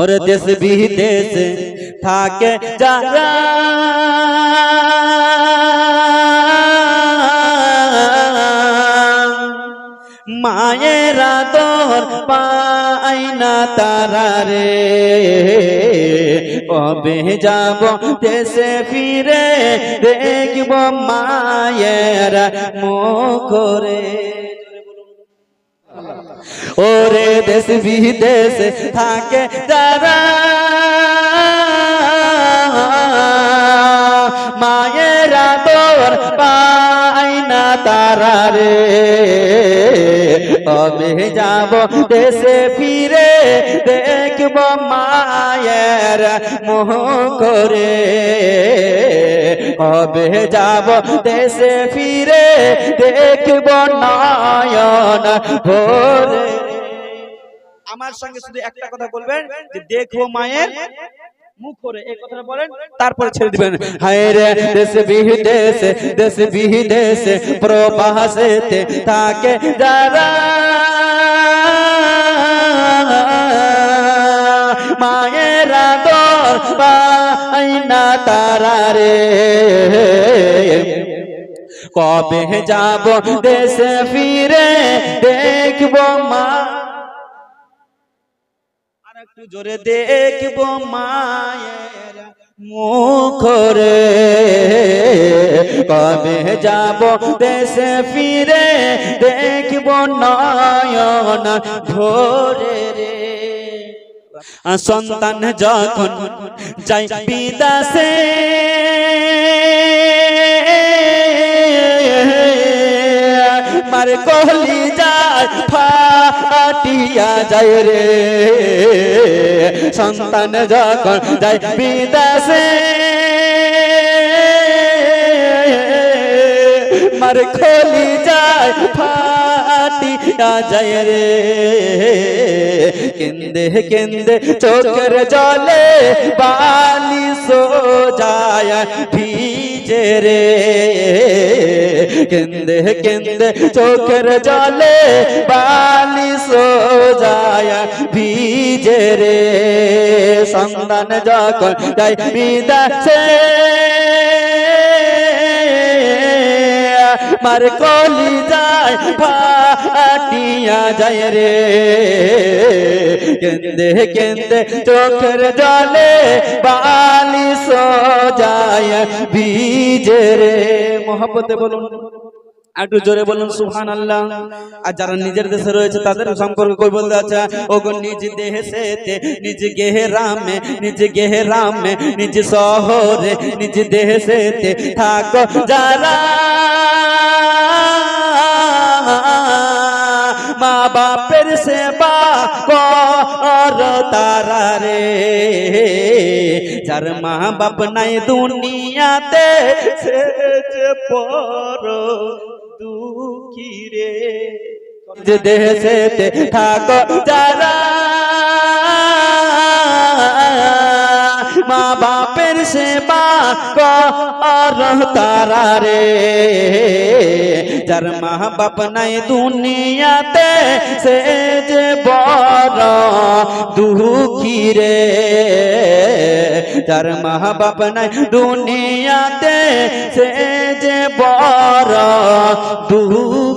ওরে দেশ বিদেশ থাকে যারা মায়েরা তোর পাই না তারা রে। কবে যাব দেশে ফিরে, দেখব মায়ের মুখ রে ওরে দেশ বিদেশ থাকে যারা। মায়েরা তোর পাই না তারা রে। কবে যাব দেশে ফিরে? দেখব মায়ের মোহ করে। কবে যাব দেশে ফিরে দেখব নয়ন ভোরে। আমার সঙ্গে শুধু একটা কথা বলবেন, যে দেখো মায়ের মুখ করে। তারপরে ছেড়ে দিবেন। হায় রে, দেশ বিদেশ দেশ বিদেশ প্রবাসেতে থাকে যারা তারা রে কবে যাব দেশে ফিরে দেখব মা। একটু জোরে দেখব মায়ের মুখ রে কবে যাব দেশে ফিরে দেখব নয়ন ভোরে রে সন্তান যখন যাই বিদাসে, মার কহলি যায় ফাটিয়া যায় রে। সন্তান যখন যাই বিদাসে, মার খলি যায় ফাটিয়া যায় রে। কেন্দে কেন্দে চোখের জলে বালি সো যায় ভিজে রে। কেন্দে কেন্দে চোখের জলে বালি সো যায় ভিজে রে। সন্তান যখন যাই বিদাসে মার কলি যায় ফাটিয়া যায় রে। কেন্দে কেন্দে চোখের জলে বালি সো যায় ভিজে রে। মোহাম্মতে বলুন একটু জোরে বলুন সুহান আল্লাহ আর যারা নিজের দেশে রয়েছে তাদের সম্পর্কে কই বলতে আছে? ওগো নিজ দেশেতে নিজ গেহে রামে নিজ গেহে রামে নিজ শহরে নিজ দেশেতে থাকো যারা। বাপের সেবা কর তারা রে। যার মা বাপ নাই দুনিয়াতে, সে দুঃখী রে। দেশেতে থাকো যারা। মা বাপের সেবা কর তারা রে যার মা বাপ নাই দুনিয়াতে সে যে বড় দুঃখী রে যার মা বাপ নাই দুনিয়াতে সে যে বড় দুঃখী